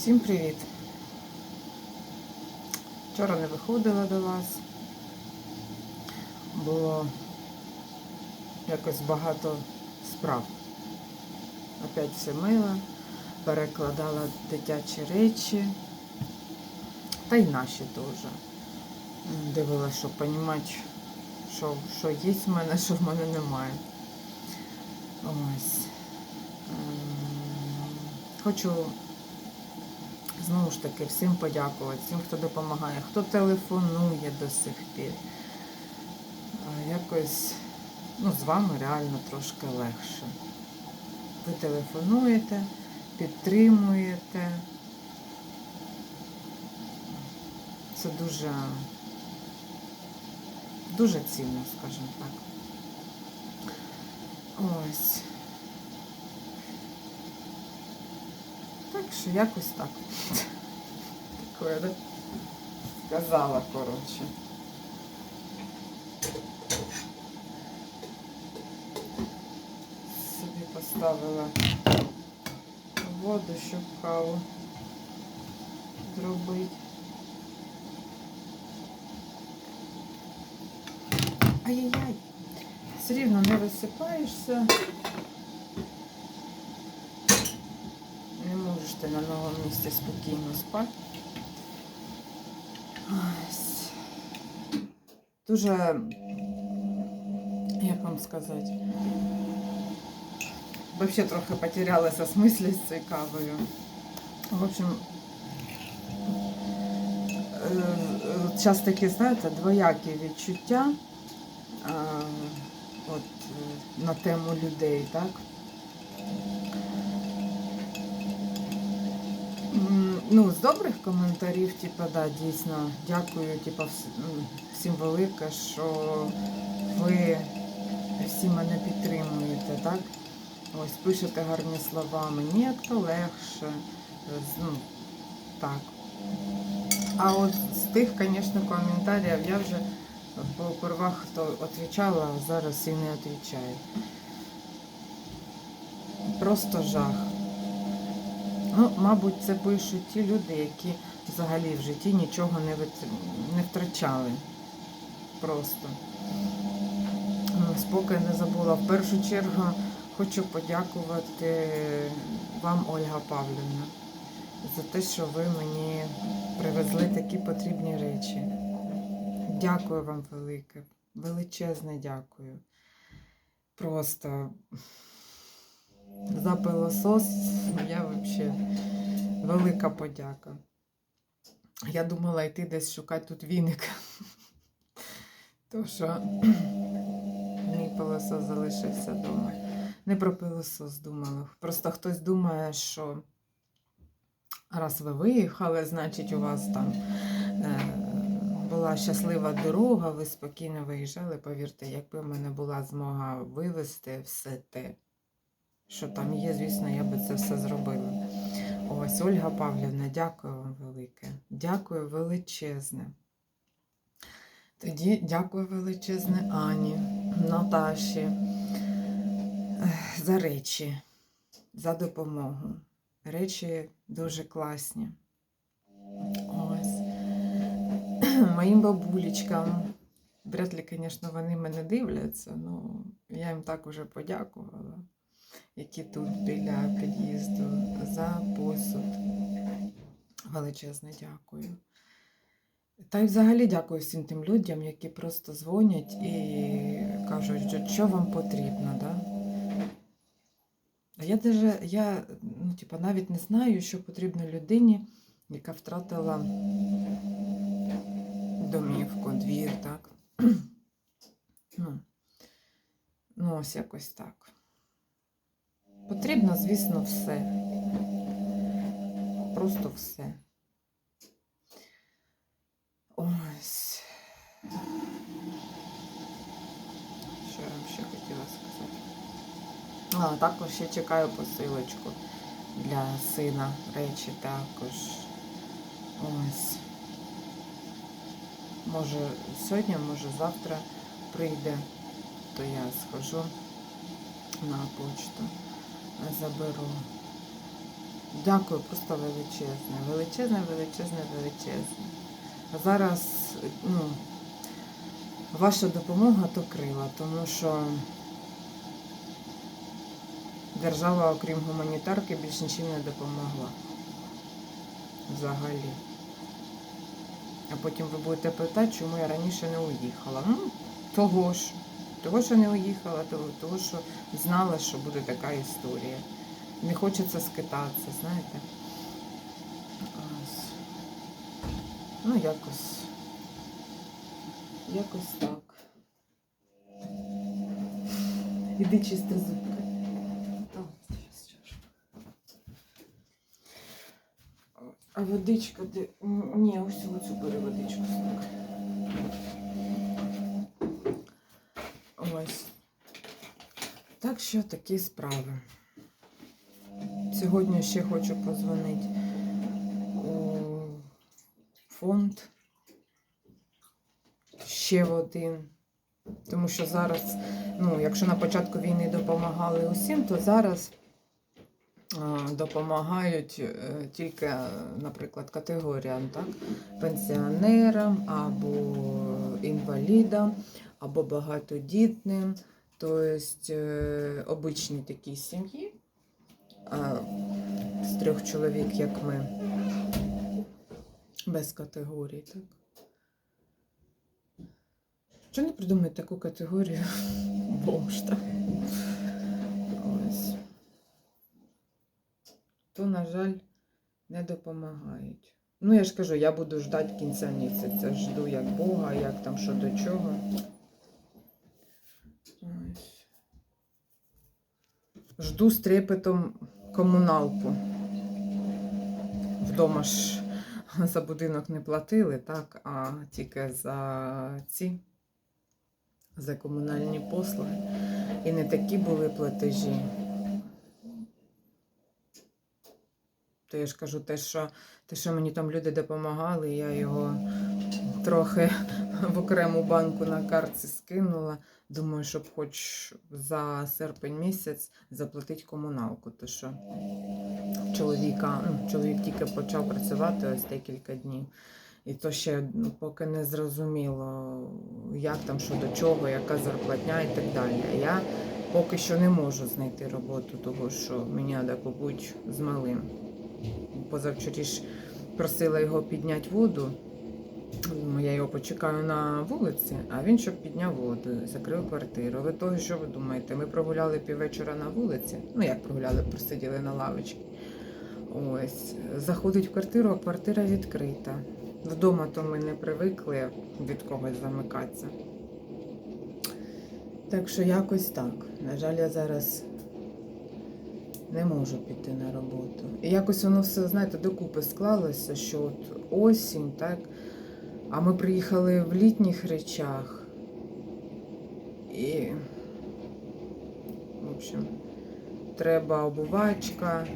Всім привіт! Вчора не виходила до вас. Було якось багато справ. Опять все мила, перекладала дитячі речі, та й наші теж. Дивилася, щоб розуміти, що, що є в мене, що в мене немає. Ось. Ем, Хочу знову ж таки всім подякувати, всім, хто допомагає, хто телефонує до сих пір. Якось ну, з вами реально трошки легше. Ви телефонуєте, підтримуєте. Це дуже, дуже цінно, скажімо так. Ось. Так що якось так. Такое, да? Сказала, коротше. Собі поставила воду, щоб каву зробити. Ай-яй-яй. Все рівно не висипаєшся. Ти на новому місці спокійно спати. Дуже, як вам сказати, взагалі трохи потерялася смислі з цією кавою. В общем, зараз такі, знаєте, двоякі відчуття е, от, е, на тему людей, так? Ну, з добрих коментарів, типа, да, дійсно, дякую, м, всім велике, що ви всі мене підтримуєте, так? Ось пишете гарні слова, мені то легше. е, Ну, так. А от з тих, звісно, коментарів я вже по первах то відповідала, а зараз і не відповідаю. Просто жах. Ну, мабуть, це пишуть ті люди, які взагалі в житті нічого не, не втрачали. Просто. Ну, Споки не забула. В першу чергу хочу подякувати вам, Ольга Павлівна, за те, що ви мені привезли такі потрібні речі. Дякую вам велике, величезне дякую. Просто за пилосос я взагалі велика подяка. Я думала йти десь шукати тут віник. То що мій пилосос залишився вдома. Не про пилосос думала. Просто хтось думає, що раз ви виїхали, значить у вас там е, була щаслива дорога, ви спокійно виїжджали. Повірте, якби в мене була змога вивезти все те, що там є, звісно, я би це все зробила. Ось, Ольга Павлівна, дякую вам велике. Дякую величезне. Тоді дякую величезне Ані, Наташі за речі, за допомогу. Речі дуже класні. Ось. Моїм бабулечкам. Вряд ли, звісно, вони мене дивляться, але я їм так уже подякувала, які тут біля під'їзду, за посуд. Величезне дякую. Та й взагалі дякую всім тим людям, які просто дзвонять і кажуть, що, що вам потрібно. Да? А я даже, я ну, типа, навіть не знаю, що потрібно людині, яка втратила домівку, двір, так? ну, ну, ось якось так. Потрібно, звісно, все. Просто все. Ось. Що я вам ще хотіла сказати? А, також ще чекаю посилочку для сина. Речі також. Ось. Може сьогодні, може завтра прийде, то я схожу на почту, заберу. Дякую, просто величезне. Величезне, величезне, величезне. Зараз ну, ваша допомога то крила, тому що держава, окрім гуманітарки, більш нічим не допомогла. Взагалі. А потім ви будете питати, чому я раніше не уїхала. Ну, того ж. Того, що не уїхала, того, що знала, що буде така історія. Не хочеться скитатися, знаєте. Ну, якось. Якось так. Іди чисти зубки. А водичка де. Ні, ось оцю бери водичку. Ось. Так що такі справи. Сьогодні ще хочу позвонити у фонд. Ще один. Тому що зараз, ну, якщо на початку війни допомагали усім, то зараз допомагають е, тільки, наприклад, категоріям, так? пенсіонерам або інвалідам, або багатодітним, тобто обичній такій сім'ї з трьох чоловік, як ми, без категорій, так? Що не придумають таку категорію бомж, так? Ось. То, на жаль, не допомагають. Ну, я ж кажу, я буду ждати кінця місяця. Жду як Бога, як там що до чого. Ось. Жду з трепетом комуналку. Вдома ж за будинок не платили, так, а тільки за ці, за комунальні послуги. І не такі були платежі. То я ж кажу, те, що, те, що мені там люди допомагали, я його трохи в окрему банку на картці скинула. Думаю, щоб хоч за серпень місяць заплатити комуналку. То що чоловіка, ну, чоловік тільки почав працювати ось декілька днів. І то ще поки не зрозуміло, як там, що до чого, яка зарплатня і так далі. А я поки що не можу знайти роботу, того що мені треба побути з малим. Позавчоріш просила його підняти воду. Я його почекаю на вулиці, а він щоб підняв воду, закрив квартиру. Ви того, що ви думаєте? Ми прогуляли піввечора на вулиці. Ну як прогуляли, просиділи на лавочці. Ось, заходить в квартиру, а квартира відкрита. Вдома то ми не привикли від когось замикатися. Так що якось так. На жаль, я зараз не можу піти на роботу. І якось воно все, знаєте, докупи склалося, що от осінь, так. А ми приїхали в літніх речах. І, в общем, треба обувачка,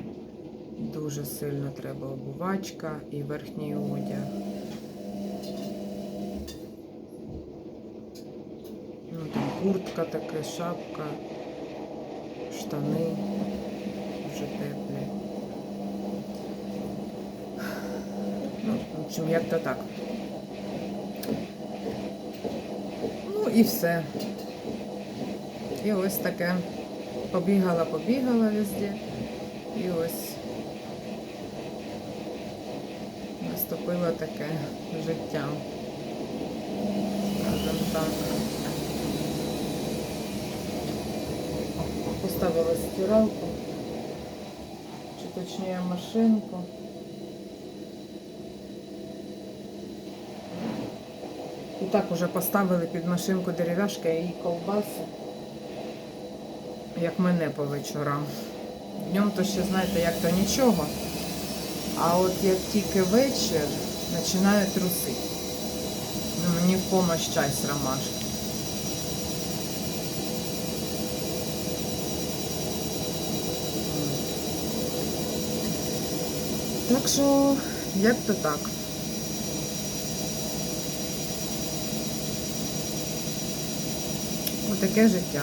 дуже сильно треба обувачка і верхній одяг. Ну, там куртка така, шапка, штани вже теплі. Ну, в общем, як то так. Ну і все. І ось таке. Побігала, побігала везде. І ось наступило таке життя. Скажем так. Поставила стиралку, чи точніше машинку. Так уже поставили під машинку дерев'яшки і ковбаси, як мене по вечорам. Днем то ще, знаєте, як то нічого. А от як тільки вечір починає трусити. Ну, мені в помощь чай з ромашки. Так що, як то так. Отаке життя.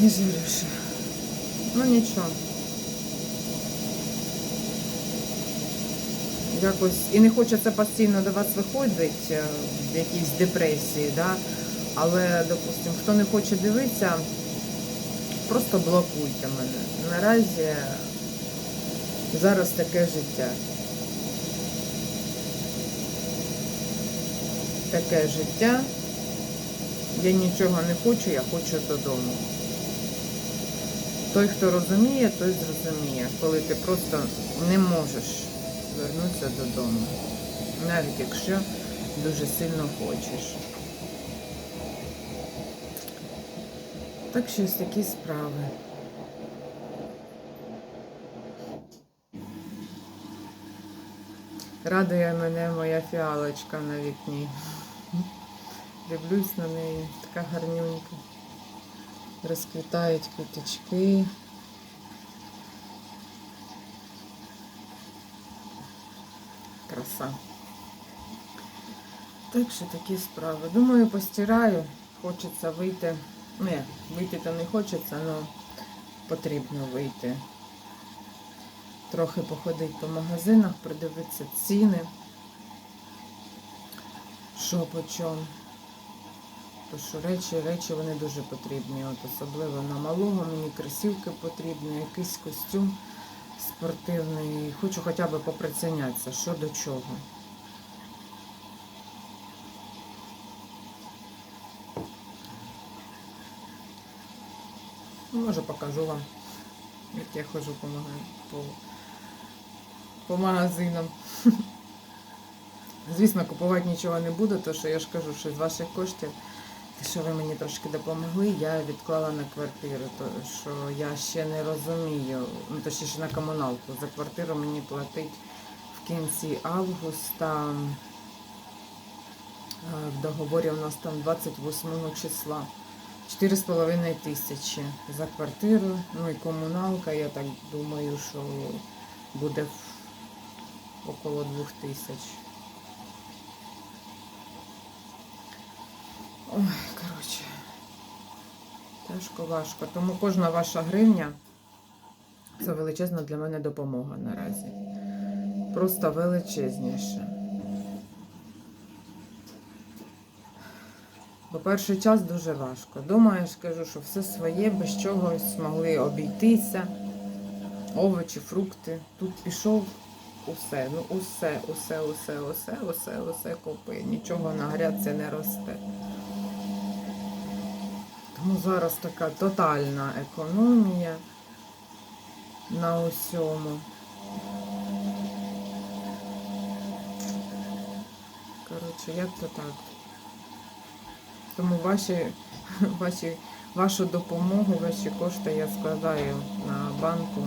І Жирюша. Ну нічого. Якось і не хочеться постійно до вас виходити е, в якійсь депресії, да? але, допустимо, хто не хоче дивитися, просто блокуйте мене. Наразі зараз таке життя. Таке життя. Я нічого не хочу, я хочу додому. Той, хто розуміє, той зрозуміє, коли ти просто не можеш вернутися додому. Навіть якщо дуже сильно хочеш. Так що ось такі справи. Радує мене моя фіалочка на вікні. Дивлюсь на неї, така гарнюнька. Розквітають квіточки. Краса. Так що такі справи. Думаю, постираю. Хочеться вийти. Ну як, вийти то не хочеться, але потрібно вийти. Трохи походити по магазинах, придивитися ціни. Що по чому. То що речі, речі вони дуже потрібні. От особливо на малого мені кросівки потрібні, якийсь костюм спортивний. Хочу хоча б поприцінятися, що до чого. Може покажу вам, як я ходжу по, по, по магазинам. Звісно, купувати нічого не буду, тому що я ж кажу, що з ваших коштів, що ви мені трошки допомогли, я відклала на квартиру, то що я ще не розумію, ну точніше на комуналку. За квартиру мені платить в кінці августа. Е, В договорі у нас там 28 числа. 4,5 тисячі за квартиру, ну і комуналка, я так думаю, що буде около 2 тисяч. Ой, коротше, тяжко важко. Тому кожна ваша гривня це величезна для мене допомога наразі. Просто величезніше. Бо перший час дуже важко. Думаєш, кажу, що все своє, без чогось змогли обійтися. Овочі, фрукти. Тут пішов усе, ну усе, усе, усе, усе, усе, усе купи. Нічого на грядці не росте. Тому зараз така тотальна економія на усьому. Коротше, як то так. Тому ваші, ваші, вашу допомогу, ваші кошти я складаю на банку,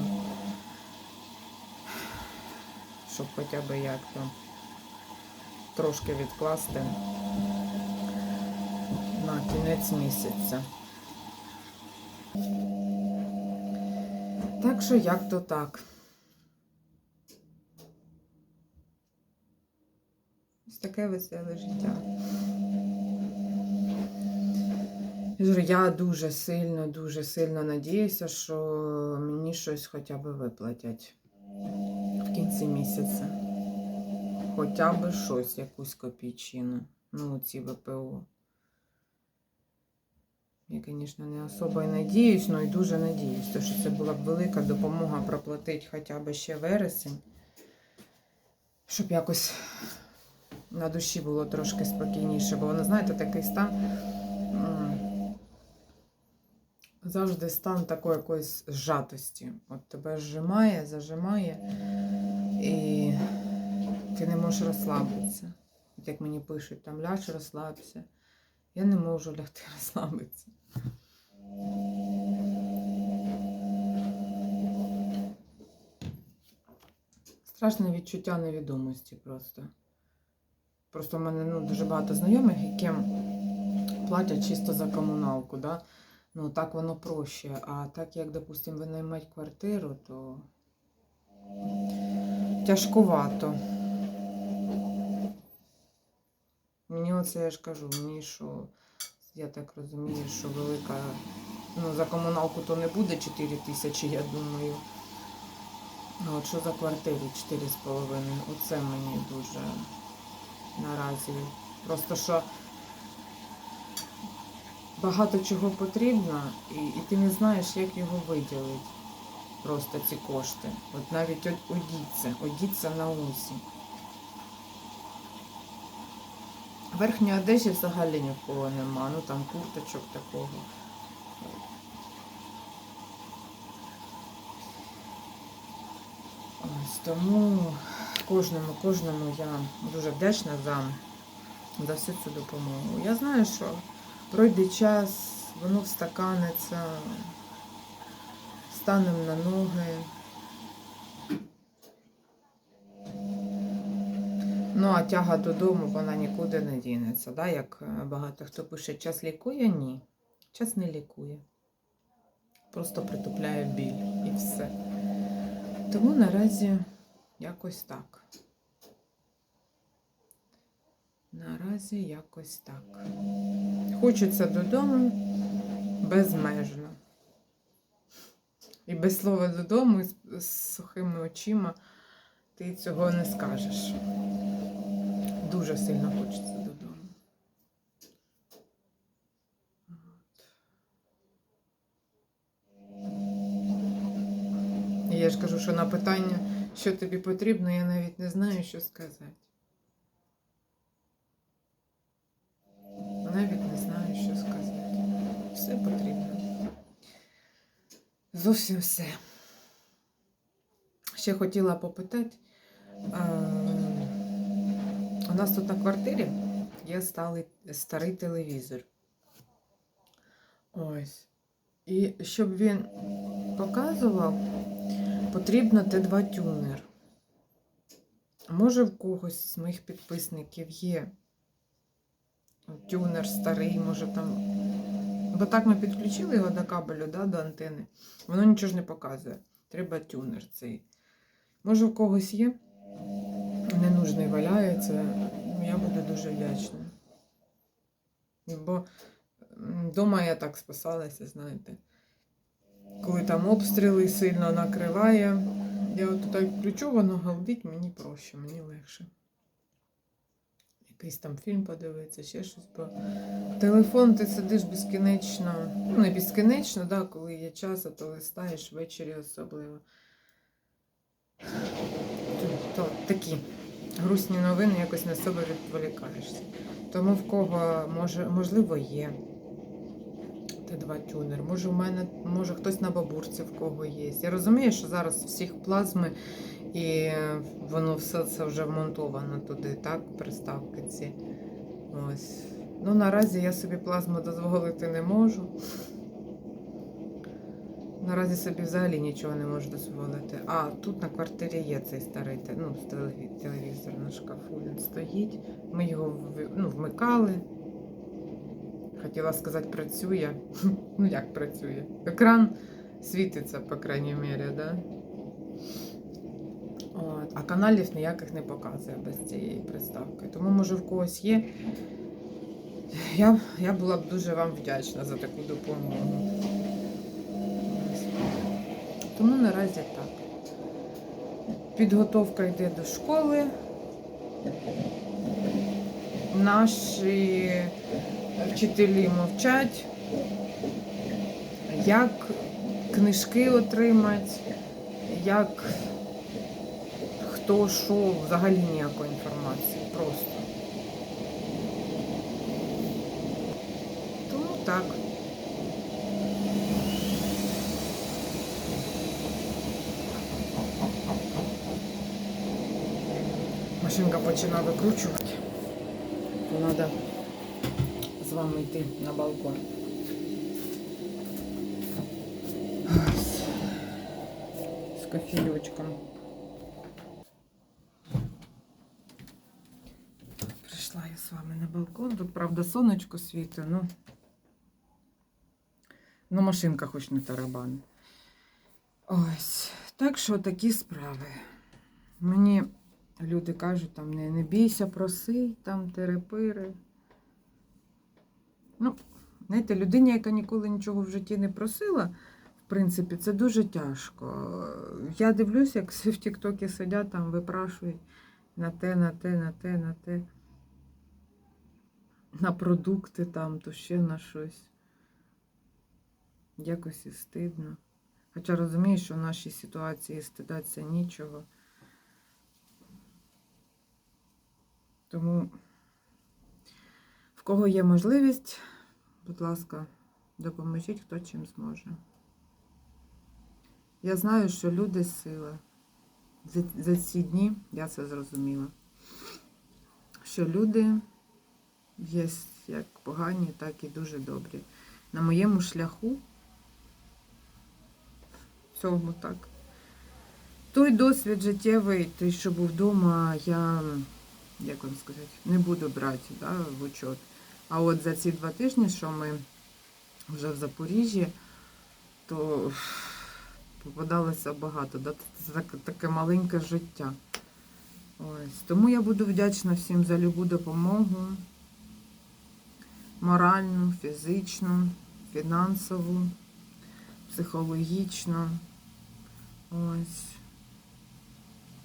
щоб хоча б як то трошки відкласти на кінець місяця. Так що як то так. Ось таке веселе життя. Я дуже сильно, дуже сильно надіюся, що мені щось хоча б виплатять в кінці місяця. Хоча б щось, якусь копійчину. Ну, ці ВПО. Я, звісно, не особо і надіюсь, але і дуже надіюсь, тому що це була б велика допомога проплатити хоча б ще вересень, щоб якось на душі було трошки спокійніше. Бо воно, знаєте, такий стан. Завжди стан такої якоїсь зжатості. От тебе зжимає, зажимає, і ти не можеш розслабитися. От як мені пишуть, там ляж, розслабся. Я не можу лягти розслабитися. Страшне відчуття невідомості просто. Просто в мене ну, дуже багато знайомих, яким платять чисто за комуналку. Да? Ну, так воно проще. А так як, допустимо, ви наймаєте квартиру, то тяжкувато. Мені оце я ж кажу, мені що, я так розумію, що велика Ну, за комуналку то не буде 4 тисячі, я думаю. А от що за квартирі 4,5. Оце мені дуже наразі. Просто що багато чого потрібно, і, і ти не знаєш, як його виділити. Просто ці кошти. От навіть одіться, одіться на усі. Верхньої одежі взагалі ні в кого нема. Ну там курточок такого. Ось тому кожному, кожному я дуже вдячна за, за всю цю допомогу. Я знаю, що пройде час, воно встаканиться, станемо на ноги. Ну, а тяга додому, вона нікуди не дінеться. Да? Як е, багато хто пише, час лікує, ні. Час не лікує. Просто притупляє біль і все. Тому наразі якось так. Наразі якось так. Хочеться додому безмежно. І без слова додому, і з, з сухими очима ти цього не скажеш. Дуже сильно хочеться додому. Я ж кажу, що на питання, що тобі потрібно, я навіть не знаю, що сказати. Навіть не знаю, що сказати. Все потрібно. Зовсім все. Ще хотіла попитати. У нас тут на квартирі є сталий, старий телевізор. Ось. І щоб він показував, потрібно Т2 тюнер. Може, в когось з моїх підписників є тюнер старий, може там. Бо так ми підключили його до кабелю, да, до антени. Воно нічого ж не показує. Треба тюнер цей. Може, в когось є? Ненужний валяється. Ну, Я буду дуже вдячна. Бо вдома я так спасалася, знаєте. Коли там обстріли сильно накриває, я от так включу, воно галдить, мені проще, мені легше. Якийсь там фільм подивитися, ще щось. Бо телефон ти сидиш безкінечно, ну не безкінечно, да, коли є час, а то листаєш ввечері особливо. То, то такі грустні новини якось на себе відволікаєшся. Тому в кого може, можливо є Т2 тюнер, може, у мене, може хтось на бабурці в кого є. Я розумію, що зараз всіх плазми і воно все це вже вмонтовано туди, так, приставки ці. Ось. Ну, наразі я собі плазму дозволити не можу. Наразі собі взагалі нічого не можу дозволити. А тут на квартирі є цей старий ну, телевізор на шкафу. Він стоїть. Ми його ну, вмикали. Хотіла сказати, працює. Ну, як працює? Екран світиться, по крайній мірі, да? От. А каналів ніяких не показує без цієї приставки. Тому, може, в когось є. Я, я була б дуже вам вдячна за таку допомогу. Тому наразі так. Підготовка йде до школи. Наші вчителі мовчать. Як книжки отримати, як хто що, взагалі ніякої інформації. Просто. Тому так. Машинка починає викручувати. То треба з вами йти на балкон. З кофійочком. Прийшла я з вами на балкон. Тут, правда, сонечко світить, ну. Ну, машинка хоч не тарабан. Ось. Так що такі справи. Мені люди кажуть, там не, не бійся, проси, там терепири. Ну, Знаєте, людині, яка ніколи нічого в житті не просила, в принципі, це дуже тяжко. Я дивлюся, як в Тіктокі сидять, там випрашують на те, на те, на те, на те. На продукти там, то ще на щось. Якось і стидно. Хоча розумію, що в нашій ситуації стидатися нічого. Тому, в кого є можливість, будь ласка, допоможіть, хто чим зможе. Я знаю, що люди сила. За, за ці дні я це зрозуміла. Що люди є як погані, так і дуже добрі. На моєму шляху цьому так. Той досвід життєвий, той, що був вдома, я, як вам сказати, не буду брати да, в учет. А от за ці два тижні, що ми вже в Запоріжжі, то попадалося багато. Да? Це таке маленьке життя. Ось. Тому я буду вдячна всім за любу допомогу. Моральну, фізичну, фінансову, психологічну. Ось.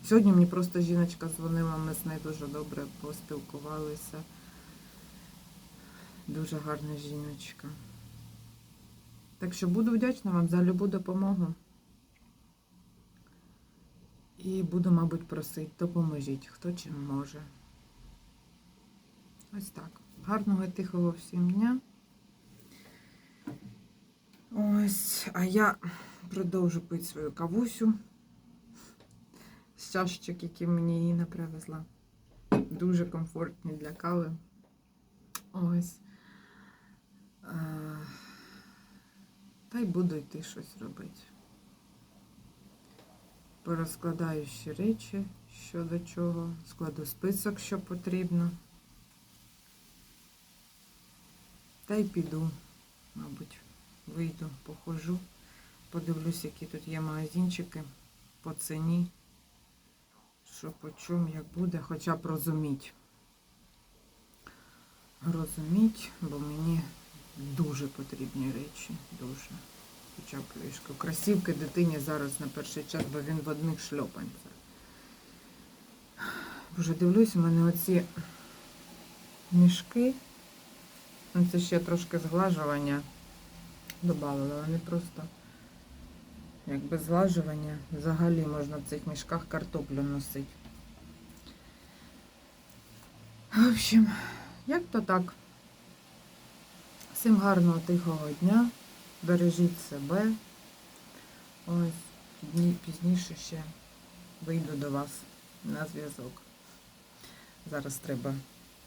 Сьогодні мені просто жіночка дзвонила, ми з нею дуже добре поспілкувалися. Дуже гарна жіночка. Так що буду вдячна вам за любу допомогу. І буду, мабуть, просити, допоможіть, хто чим може. Ось так. Гарного і тихого всім дня. Ось, а я продовжу пити свою кавусю з які мені Інна привезла. Дуже комфортні для кави. Ось. Е, Та й буду йти щось робити. Порозкладаю ще речі, що до чого, складу список, що потрібно. Та й піду, мабуть, вийду, похожу, подивлюсь, які тут є магазинчики по ціні, що по чому, як буде, хоча б розуміть. Розуміть, бо мені дуже потрібні речі, дуже. Хоча б лишку. Красівки дитині зараз на перший час, бо він в одних шльопанцях. Боже, дивлюсь, у мене оці мішки. Ну, Це ще трошки зглажування додавали. Вони просто як без зглажування. Взагалі можна в цих мішках картоплю носити. В общем, як то так. Всім гарного тихого дня. Бережіть себе. Ось дні пізніше ще вийду до вас на зв'язок. Зараз треба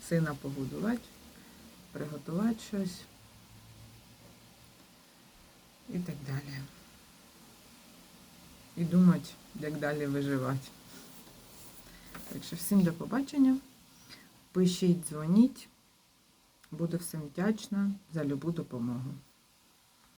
сина погодувати, приготувати щось і так далі. І думати, як далі виживати. Так що всім до побачення. Пишіть, дзвоніть. Буду всім вдячна за любу допомогу.